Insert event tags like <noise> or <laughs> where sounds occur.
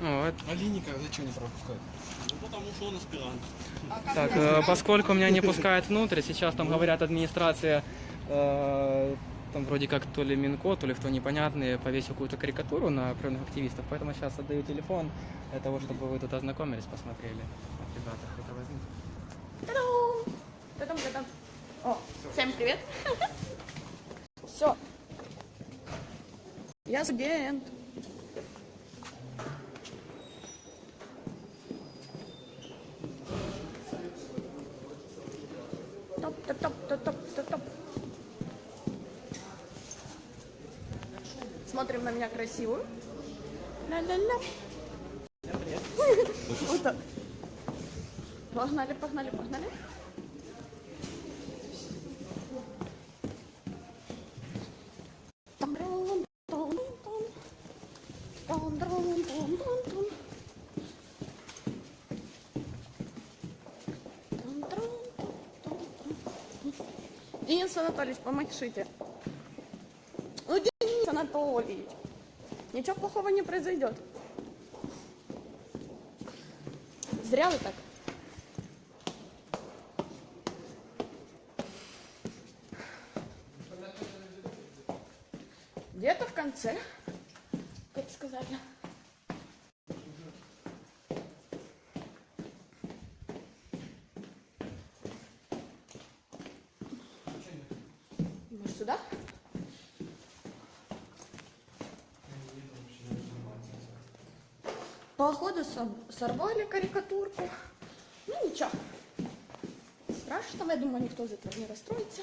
Вот. А Линика зачем не пропускает? Ну, потому что он аспирант. Так, э, поскольку меня не пускают внутрь, сейчас там говорят администрация, э, там вроде как то ли Минко, то ли кто непонятный, повесил какую-то карикатуру на определенных активистов, поэтому сейчас отдаю телефон для того, чтобы вы тут ознакомились, посмотрели. Вот, ребята, это возьмите. Та-дам! Та-дам, та-дам. О, всем привет. <laughs> Все. Я студент. Топ, топ, топ, топ, топ, топ, топ. Смотрим на меня красивую. Ля-ля-ля. Вот так. Погнали, погнали, погнали. Там-рам, там-там. Денис Анатольевич, помашите. Ну, Денис Анатольевич. Ничего плохого не произойдет. Зря вы так. Где-то в конце, как сказали. Сюда? Походу сорвали карикатурку. Ну ничего. Страшного, я думаю, никто из этого не расстроится.